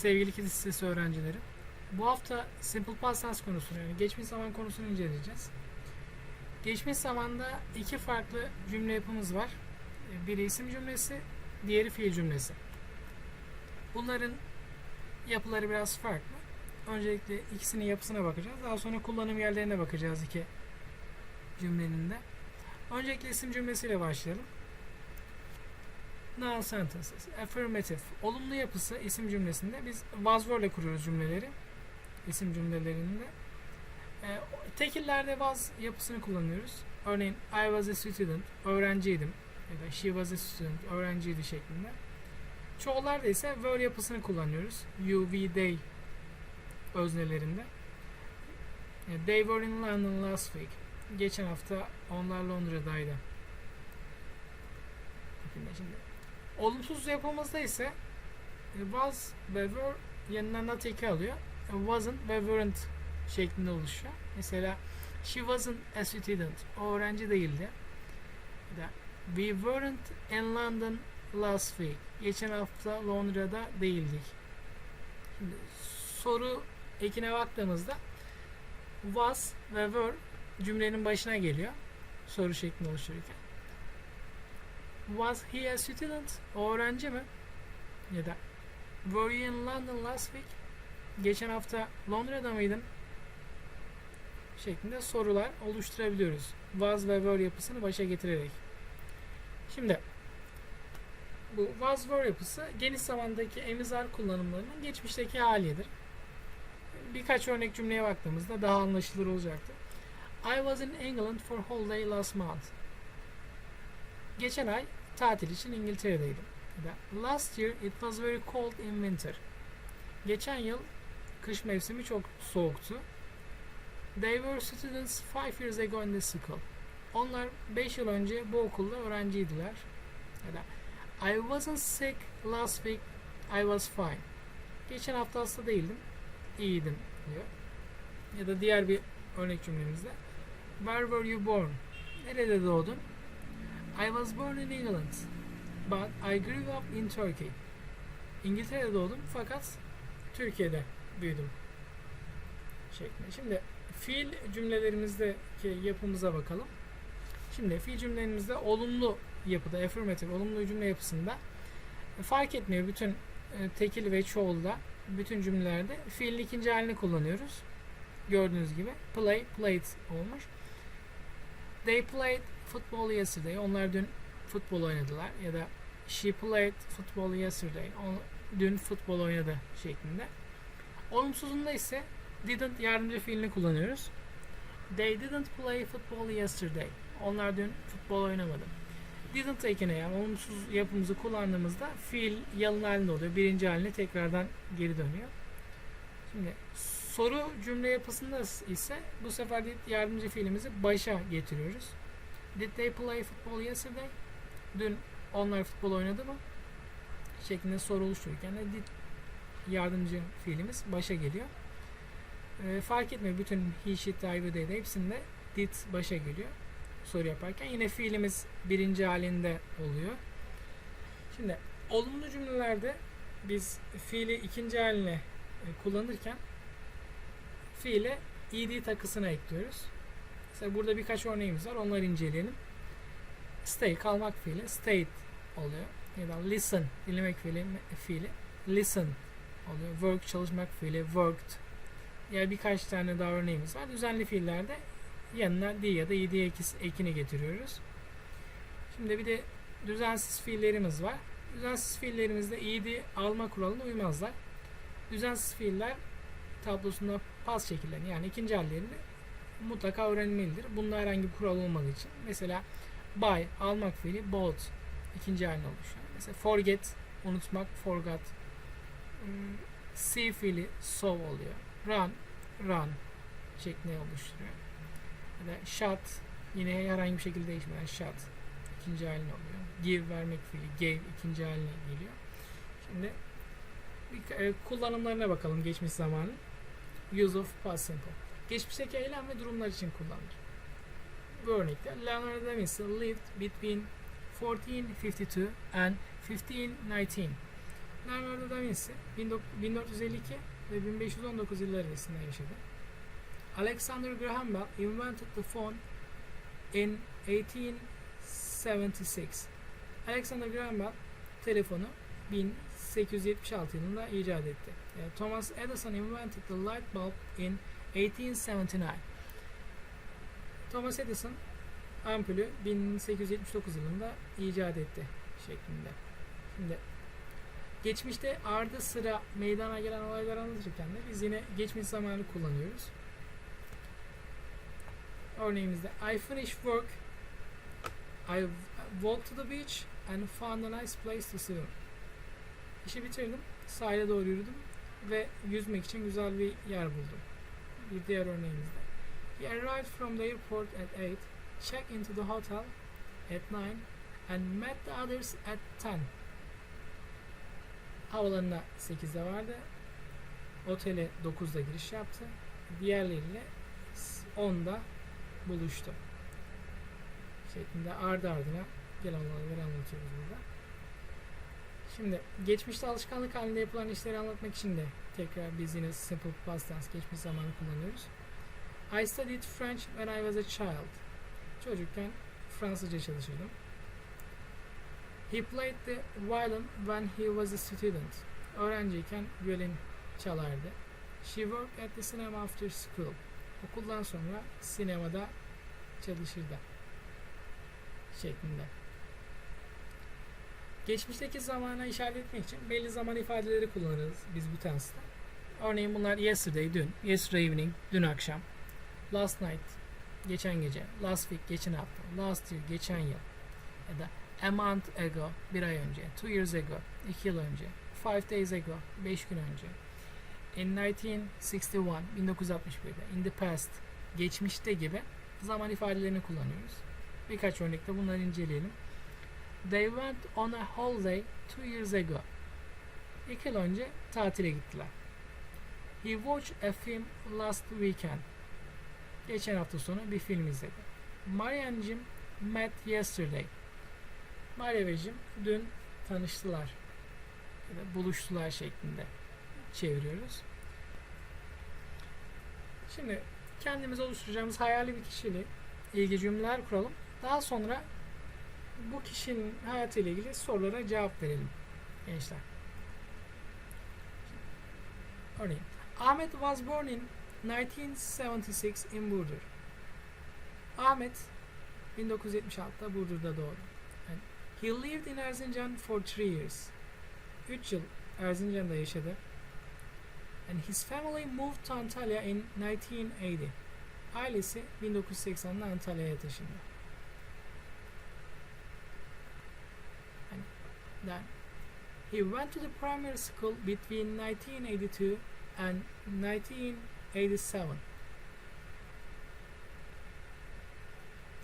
sevgili kilit sitesi öğrencileri. Bu hafta Simple Past Tense konusunu yani geçmiş zaman konusunu inceleyeceğiz. Geçmiş zamanda iki farklı cümle yapımız var. Biri isim cümlesi, diğeri fiil cümlesi. Bunların yapıları biraz farklı. Öncelikle ikisinin yapısına bakacağız. Daha sonra kullanım yerlerine bakacağız iki cümlenin de. Öncelikle isim cümlesiyle başlayalım. Noun sentences. Affirmative. Olumlu yapısı isim cümlesinde biz was were ile kuruyoruz cümleleri. İsim cümlelerinde. E, tekillerde was yapısını kullanıyoruz. Örneğin I was a student. Öğrenciydim. Ya da she was a student. Öğrenciydi şeklinde. Çoğullarda ise were yapısını kullanıyoruz. You, we, they öznelerinde. E, They were in London last week. Geçen hafta onlar Londra'daydı. Bakın Şimdi olumsuz yapımızda ise e, was ve were yanına not eki alıyor. E, Wasn't ve weren't şeklinde oluşuyor. Mesela she wasn't a student. O öğrenci değildi. We weren't in London last week. Geçen hafta Londra'da değildik. Şimdi soru ekine baktığımızda was ve were cümlenin başına geliyor. Soru şeklinde oluştururken. Was he a student? O öğrenci mi? Ya da Were you in London last week? Geçen hafta Londra'da mıydın? Şeklinde sorular oluşturabiliyoruz. Was ve were yapısını başa getirerek. Şimdi bu was were yapısı geniş zamandaki emizar kullanımlarının geçmişteki halidir. Birkaç örnek cümleye baktığımızda daha anlaşılır olacaktır. I was in England for holiday last month. Geçen ay tatil için İngiltere'deydim. Last year it was very cold in winter. Geçen yıl kış mevsimi çok soğuktu. They were students five years ago in the school. Onlar 5 yıl önce bu okulda öğrenciydiler. I wasn't sick last week. I was fine. Geçen hafta hasta değildim. İyiydim diyor. Ya da diğer bir örnek cümlemizde Where were you born? Nerede doğdun? I was born in England. But I grew up in Turkey. İngiltere'de doğdum fakat Türkiye'de büyüdüm. Şeklinde. Şimdi fiil cümlelerimizdeki yapımıza bakalım. Şimdi fiil cümlelerimizde olumlu yapıda, affirmative, olumlu cümle yapısında fark etmiyor bütün e, tekil ve çoğulda bütün cümlelerde fiilin ikinci halini kullanıyoruz. Gördüğünüz gibi play, played olmuş. They played football yesterday. Onlar dün futbol oynadılar ya da she played football yesterday. O, dün futbol oynadı şeklinde. Olumsuzunda ise didn't yardımcı fiilini kullanıyoruz. They didn't play football yesterday. Onlar dün futbol oynamadı. Didn't ekine yani olumsuz yapımızı kullandığımızda fiil yalın halinde oluyor. Birinci haline tekrardan geri dönüyor. Şimdi soru cümle yapısında ise bu sefer yardımcı fiilimizi başa getiriyoruz. Did they play football yesterday? Dün onlar futbol oynadı mı? Şeklinde soru oluştururken de did yardımcı fiilimiz başa geliyor. E, fark etmiyor bütün he, she, they ve they'de hepsinde did başa geliyor soru yaparken. Yine fiilimiz birinci halinde oluyor. Şimdi olumlu cümlelerde biz fiili ikinci haline e, kullanırken fiile ed takısına ekliyoruz. Mesela burada birkaç örneğimiz var. Onları inceleyelim. Stay kalmak fiili stayed oluyor. Ya da listen dinlemek fiili, fiili listen oluyor. Work çalışmak fiili worked. Ya birkaç tane daha örneğimiz var. Düzenli fiillerde yanına d ya da ed ekini getiriyoruz. Şimdi bir de düzensiz fiillerimiz var. Düzensiz fiillerimizde ed alma kuralına uymazlar. Düzensiz fiiller tablosunda pas şekillerini yani ikinci hallerini mutlaka öğrenmelidir. Bunda herhangi bir kural olmadığı için. Mesela buy, almak fiili bought ikinci haline oluşuyor. Mesela forget, unutmak, forgot. Hmm, See fiili saw oluyor. Run, run şeklinde oluşturuyor. Ya da shut yine herhangi bir şekilde değişmeden shut ikinci haline oluyor. Give vermek fiili gave ikinci haline geliyor. Şimdi e, kullanımlarına bakalım geçmiş zamanın. Use of past simple. Geçmişteki eylem ve durumlar için kullanılır. Bu örnekte Leonardo da lived between 1452 and 1519. Leonardo da Vinci 1452 ve 1519 yılları arasında yaşadı. Alexander Graham Bell invented the phone in 1876. Alexander Graham Bell telefonu 1876 yılında icat etti. E, Thomas Edison invented the light bulb in 1879. Thomas Edison ampulü 1879 yılında icat etti şeklinde. Şimdi geçmişte ardı sıra meydana gelen olaylar anlatırken de biz yine geçmiş zamanı kullanıyoruz. Örneğimizde I finished work I walked to the beach and found a nice place to swim. İşi bitirdim, sahile doğru yürüdüm ve yüzmek için güzel bir yer buldum. Bir diğer örneğimizde He arrived from the airport at 8, checked into the hotel at 9 and met the others at 10. Havalarına 8'de vardı. Otele 9'da giriş yaptı. Diğerleriyle 10'da buluştu. Şeklinde ardı ardına gelen olayları anlatıyoruz burada. Şimdi geçmişte alışkanlık halinde yapılan işleri anlatmak için de tekrar biz yine simple past tense geçmiş zamanı kullanıyoruz. I studied French when I was a child. Çocukken Fransızca çalışırdım. He played the violin when he was a student. Öğrenciyken violin çalardı. She worked at the cinema after school. Okuldan sonra sinemada çalışırdı. Şeklinde. Geçmişteki zamana işaret etmek için belli zaman ifadeleri kullanırız biz bu tense'de. Örneğin bunlar yesterday, dün, yesterday evening, dün akşam, last night, geçen gece, last week, geçen hafta, last year, geçen yıl ya da a month ago, bir ay önce, two years ago, iki yıl önce, five days ago, beş gün önce, in 1961, 1961'de, in the past, geçmişte gibi zaman ifadelerini kullanıyoruz. Birkaç örnekte bunları inceleyelim. They went on a holiday two years ago. İki yıl önce tatile gittiler. He watched a film last weekend. Geçen hafta sonu bir film izledi. Maria and Jim met yesterday. Maria ve Jim dün tanıştılar. Ya buluştular şeklinde çeviriyoruz. Şimdi kendimiz oluşturacağımız hayali bir kişiyle ilgili cümleler kuralım. Daha sonra bu kişinin hayatıyla ilgili sorulara cevap verelim gençler. Örneğin Ahmet was born in 1976 in Burdur. Ahmet 1976'da Burdur'da doğdu. And he lived in Erzincan for three years. 3 yıl Erzincan'da yaşadı. And his family moved to Antalya in 1980. Ailesi 1980'de Antalya'ya taşındı. And then he went to the primary school between 1982 and 1987.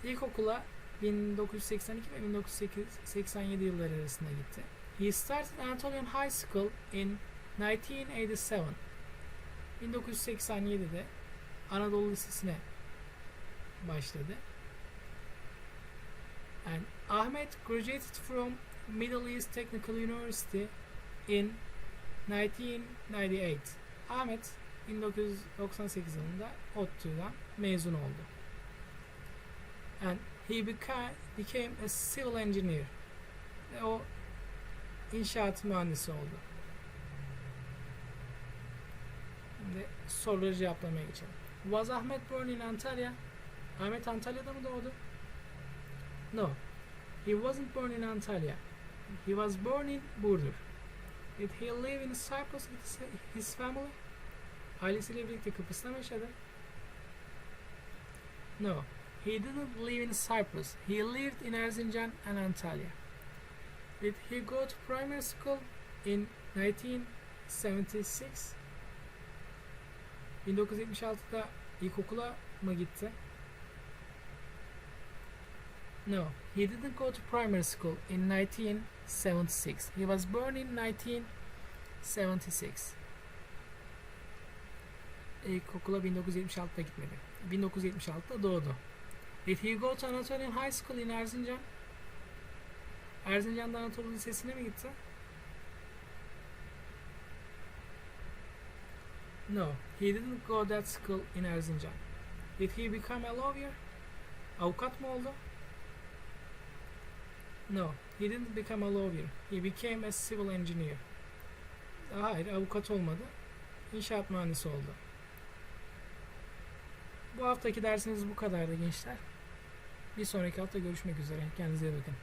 İlkokula 1982 ve 1987 yılları arasında gitti. He started Anatolian High School in 1987. 1987'de Anadolu Lisesi'ne başladı. And Ahmet graduated from Middle East Technical University in 1998. Ahmet 1998 yılında ODTÜ'den mezun oldu. And he became, became a civil engineer. Ve o inşaat mühendisi oldu. Şimdi soruları cevaplamaya geçelim. Was Ahmet born in Antalya? Ahmet Antalya'da mı doğdu? No. He wasn't born in Antalya. He was born in Burdur. Did he live in Cyprus with his- family? Ailesiyle birlikte Kıbrıs'ta mı yaşadı? No. He didn't live in Cyprus. He lived in Erzincan and Antalya. Did he go to primary school in 1976? 1976'da ilkokula mı gitti? No, he didn't go to primary school in 1976. He was born in 1976. İlkokula 1976'da gitmedi. 1976'da doğdu. Did he go to Anatolian High School in Erzincan? Erzincan'da Anadolu Lisesi'ne mi gitti? No, he didn't go that school in Erzincan. Did he become a lawyer? Avukat mı oldu? No, he didn't become a lawyer. He became a civil engineer. Hayır, avukat olmadı. İnşaat mühendisi oldu. Bu haftaki dersimiz bu kadardı gençler. Bir sonraki hafta görüşmek üzere. Kendinize iyi bakın.